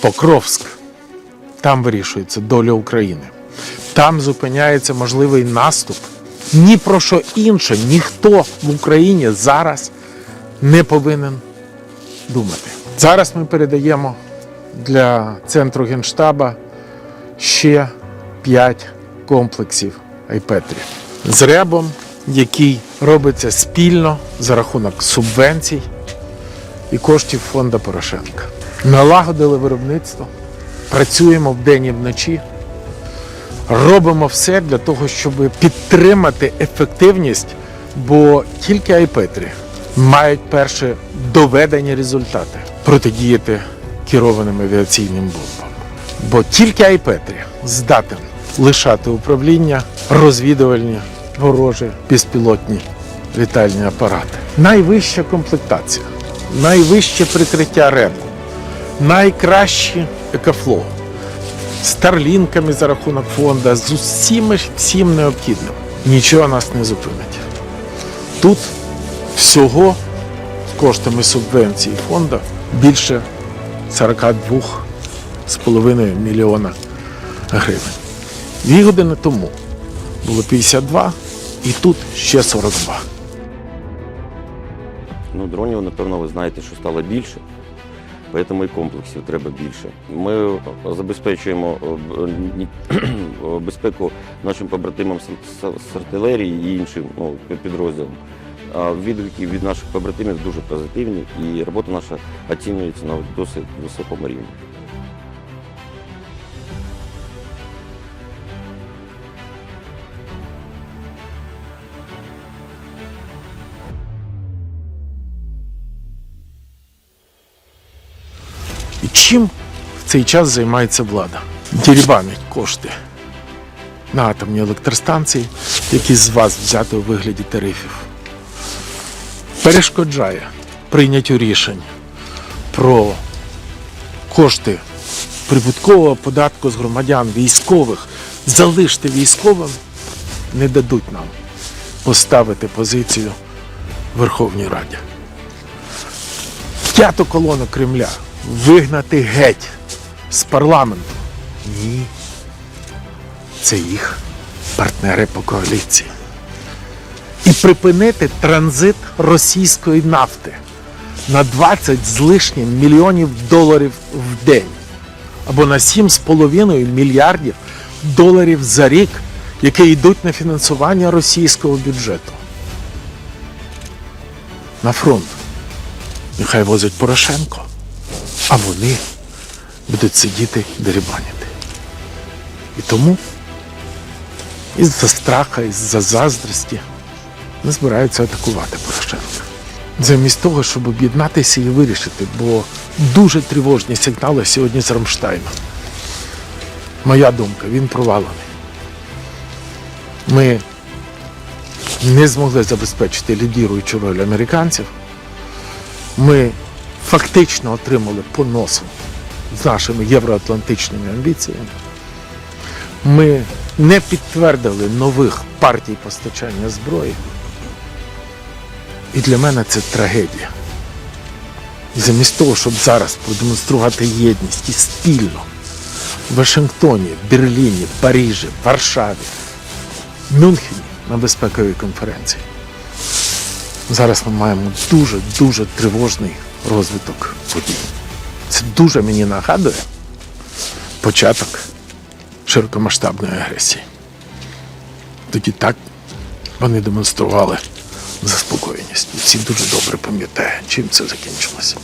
Покровськ. Там вирішується доля України. Там зупиняється можливий наступ. Ні про що інше ніхто в Україні зараз не повинен думати. Зараз ми передаємо для центру Генштаба ще 5 комплексів Айпетрі з ребом, який робиться спільно за рахунок субвенцій і коштів фонду Порошенка. Налагодили виробництво, працюємо вдень і вночі, робимо все для того, щоб підтримати ефективність, бо тільки Айпетрі мають перші доведені результати протидіяти керованим авіаційним бомбам. Бо тільки Айпетрі здатен лишати управління розвідувальні ворожі безпілотні літальні апарати. Найвища комплектація, найвище прикриття РЕПу, найкращі екофлоу, старлінками за рахунок фонду, з усім всім необхідним. Нічого нас не зупинить. Тут всього з коштами субвенції фонду більше 42,5 мільйона гривень. Дві години тому було 52 і тут ще 42. Ну, дронів, напевно, ви знаєте, що стало більше, тому і комплексів треба більше. Ми е, забезпечуємо е, ні- е, безпеку нашим побратимам з артилерії і іншим ну, підрозділам. А відгуки від наших побратимів дуже позитивні, і робота наша оцінюється на досить високому рівні. І чим в цей час займається влада? Дірібанить кошти на атомні електростанції, які з вас взяти у вигляді тарифів. Перешкоджає прийняттю рішень про кошти прибуткового податку з громадян військових залишити військовим, не дадуть нам поставити позицію в Верховній Раді п'яту колону Кремля вигнати геть з парламенту. Ні. Це їх партнери по коаліції. І припинити транзит російської нафти на 20 з лишнім мільйонів доларів в день або на 7,5 мільярдів доларів за рік, які йдуть на фінансування російського бюджету. На фронт. Нехай возить Порошенко, а вони будуть сидіти і дерибаніти. І тому із-за страха, із-за заздрості не збираються атакувати Порошенка. Замість того, щоб об'єднатися і вирішити, бо дуже тривожні сигнали сьогодні з Рамштайна. Моя думка, він провалений. Ми не змогли забезпечити лідіруючу роль американців ми фактично отримали по носу з нашими євроатлантичними амбіціями. Ми не підтвердили нових партій постачання зброї. І для мене це трагедія. І замість того, щоб зараз продемонструвати єдність і спільно в Вашингтоні, Берліні, Парижі, Варшаві, Мюнхені на безпековій конференції. Зараз ми маємо дуже-дуже тривожний розвиток подій. Це дуже мені нагадує початок широкомасштабної агресії. Тоді так вони демонстрували заспокоєність. Всі дуже добре пам'ятають, чим це закінчилося.